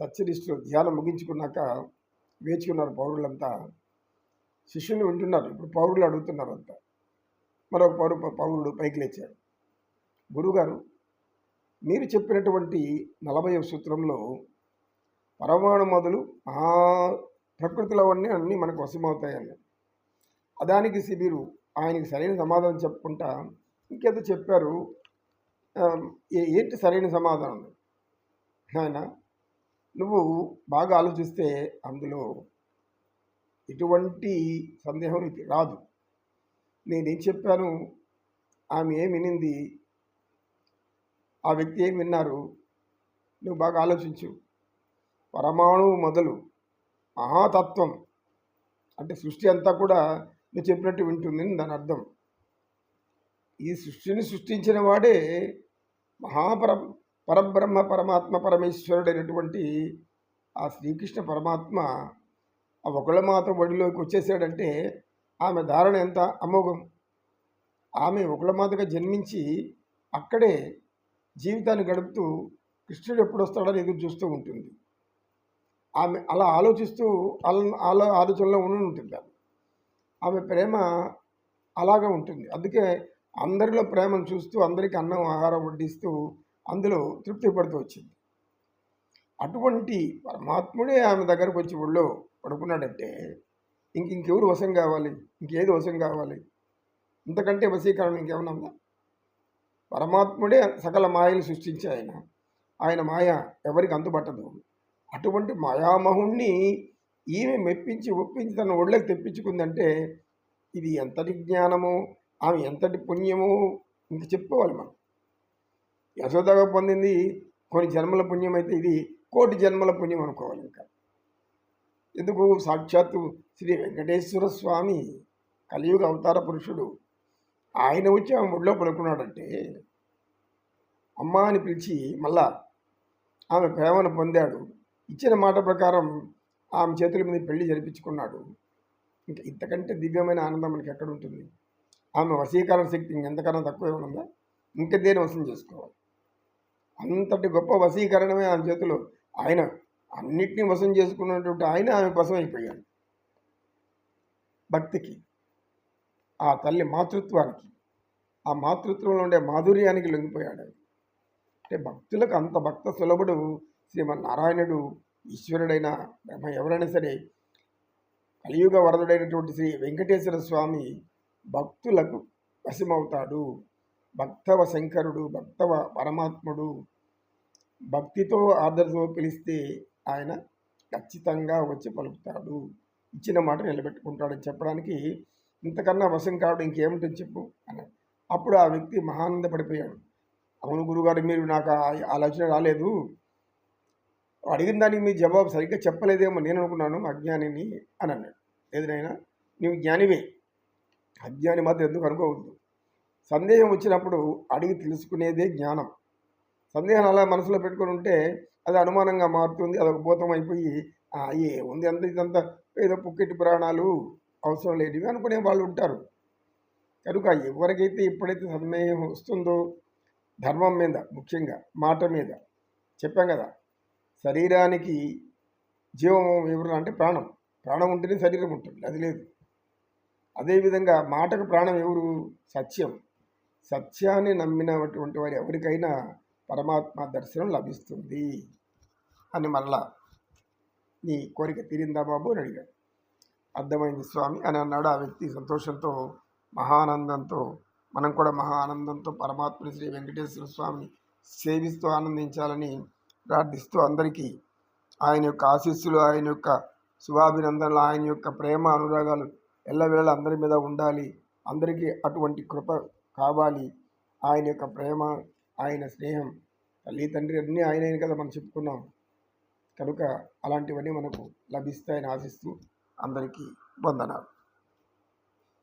సత్యనిష్ఠులు ధ్యానం ముగించుకున్నాక వేచి ఉన్నారు పౌరులంతా. శిష్యులు వింటున్నారు. ఇప్పుడు పౌరులు అడుగుతున్నారు అంతా. మరొక పౌరు పౌరుడు పైకి లేచాడు. గురుగారు మీరు చెప్పినటువంటి నలభై సూత్రంలో పరమాణు మొదలు ఆ ప్రకృతిలో అన్నీ అన్నీ మనకు వశమవుతాయని అదానికి శిబిరు ఆయనకి సరైన సమాధానం చెప్పుకుంటా ఇంకేదో చెప్పారు. ఏంటి సరైన సమాధానం? ఆయన నువ్వు బాగా ఆలోచిస్తే అందులో ఎటువంటి సందేహం నీకు రాదు. నేనేం చెప్పాను? ఆమె ఏం వినింది? ఆ వ్యక్తి ఏం విన్నారు? నువ్వు బాగా ఆలోచించు. పరమాణువు మొదలు మహాతత్వం అంటే సృష్టి అంతా కూడా నువ్వు చెప్పినట్టు వింటుందని దాని అర్థం. ఈ సృష్టిని సృష్టించిన వాడే మహాపర పరబ్రహ్మ పరమాత్మ పరమేశ్వరుడైనటువంటి ఆ శ్రీకృష్ణ పరమాత్మ ఆ ఒకళ్ళమాత ఒడిలోకి వచ్చేసాడంటే ఆమె ధారణ ఎంత? అమోఘం. ఆమె ఒకళ్ళమాతగా జన్మించి అక్కడే జీవితాన్ని గడుపుతూ కృష్ణుడు ఎప్పుడు వస్తాడని ఎదురు చూస్తూ ఉంటుంది. ఆమె అలా ఆలోచిస్తూ అలా ఆలోచనలో ఉండి ఉంటుంది ఆమె. ఆమె ప్రేమ అలాగే ఉంటుంది. అందుకే అందరిలో ప్రేమను చూస్తూ అందరికీ అన్నం ఆహారం వడ్డిస్తూ అందులో తృప్తి పడుతూ వచ్చింది. అటువంటి పరమాత్ముడే ఆమె దగ్గరకు వచ్చి ఒళ్ళో పడుకున్నాడంటే ఇంక ఇంకెవరు వశం కావాలి? ఇంకేది వశం కావాలి? ఇంతకంటే వశీకరణ ఇంకేమన్నా ఉందా? పరమాత్ముడే సకల మాయలు సృష్టించే ఆయన. ఆయన మాయ ఎవరికి అందుబట్టదు అటువంటి మాయామహుణ్ణి ఈమె మెప్పించి ఒప్పించి తన ఒళ్ళకి తెప్పించుకుందంటే ఇది ఎంతటి జ్ఞానమో ఆమె ఎంతటి పుణ్యమో ఇంక చెప్పుకోవాలి మనం. యశోదగా పొందింది. కొన్ని జన్మల పుణ్యం అయితే ఇది. కోటి జన్మల పుణ్యం అనుకోవాలి ఇంకా. ఎందుకు? సాక్షాత్తు శ్రీ వెంకటేశ్వర స్వామి కలియుగ అవతార పురుషుడు. ఆయన వచ్చి ఆమె ఒడిలో పడుకున్నాడంటే అమ్మ అని పిలిచి మళ్ళా ఆమె ప్రేమను పొందాడు. ఇచ్చిన మాట ప్రకారం ఆమె చేతుల మీద పెళ్ళి జరిపించుకున్నాడు. ఇంకా ఇంతకంటే దివ్యమైన ఆనందం మనకి ఎక్కడ ఉంటుంది? ఆమె వశీకరణ శక్తి ఇంకెంతకన్నా తక్కువ ఏమైనా ఉందా ఇంకా దేని వశం చేసుకోవాలి? అంతటి గొప్ప వశీకరణమే ఆమె చేతిలో. ఆయన అన్నిటినీ వశం చేసుకున్నటువంటి ఆయన ఆమె వశం అయిపోయాడు. భక్తికి ఆ తల్లి మాతృత్వానికి ఆ మాతృత్వంలో ఉండే మాధుర్యానికి లొంగిపోయాడు అంటే భక్తులకు అంత భక్త సులభుడు శ్రీమన్నారాయణుడు ఈశ్వరుడైన బ్రహ్మ ఎవరైనా సరే కలియుగ వరదుడైనటువంటి శ్రీ వెంకటేశ్వర స్వామి భక్తులకు వశమవుతాడు. భక్తవ శంకరుడు భక్తవ పరమాత్ముడు భక్తితో ఆదరతో పిలిస్తే ఆయన ఖచ్చితంగా వచ్చి పలుకుతాడు. ఇచ్చిన మాట నిలబెట్టుకుంటాడని చెప్పడానికి ఇంతకన్నా వశం కావడం ఇంకేముంటుంది చెప్పు అన్నాడు అప్పుడు ఆ వ్యక్తి మహానందపడిపోయాడు. అవును గురుగారు మీరు నాకు ఆలోచన రాలేదు. అడిగిన దానికి మీ జవాబు సరిగ్గా చెప్పలేదేమో నేను అనుకున్నాను అజ్ఞానిని అని అన్నాడు. లేదు నీవు జ్ఞానివే. అజ్ఞాని మాత్రం ఎందుకు అనుకోవద్దు? సందేహం వచ్చినప్పుడు అడిగి తెలుసుకునేదే జ్ఞానం. సందేహం అలా మనసులో పెట్టుకొని ఉంటే అది అనుమానంగా మారుతుంది అదొక భూతం అయిపోయి ఏ ఉంది అంత ఇదంతా ఏదో పుక్కెట్టు పురాణాలు అవసరం లేనివి అనుకునే వాళ్ళు ఉంటారు. కనుక ఎవరికైతే ఎప్పుడైతే సందేహం వస్తుందో ధర్మం మీద ముఖ్యంగా మాట మీద చెప్పాం కదా శరీరానికి జీవం ఎవరు అంటే ప్రాణం. ప్రాణం ఉంటేనే శరీరం ఉంటుంది అది లేదు. అదేవిధంగా మాటకు ప్రాణం ఎవరు? సత్యం. సత్యాన్ని నమ్మినటువంటి వారు ఎవరికైనా పరమాత్మ దర్శనం లభిస్తుంది అని మరలా నీ కోరిక తీరిందా బాబు అని అడిగాడు. అర్థమైంది స్వామి అని అన్నాడు. ఆ వ్యక్తి సంతోషంతో మహానందంతో మనం కూడా మహా ఆనందంతో పరమాత్మ శ్రీ వెంకటేశ్వర స్వామిని సేవిస్తూ ఆనందించాలని ప్రార్థిస్తూ అందరికీ ఆయన యొక్క ఆశీస్సులు ఆయన యొక్క శుభాభినందనలు ఆయన యొక్క ప్రేమ అనురాగాలు ఎల్లవేళ అందరి మీద ఉండాలి. అందరికీ అటువంటి కృప కావాలి. ఆయన యొక్క ప్రేమ ఆయన స్నేహం తల్లి తండ్రి అన్నీ ఆయనని కదా మనం చెప్పుకున్నాం. కనుక అలాంటివన్నీ మనకు లభిస్తాయని ఆశిస్తూ అందరికీ వందనాలు.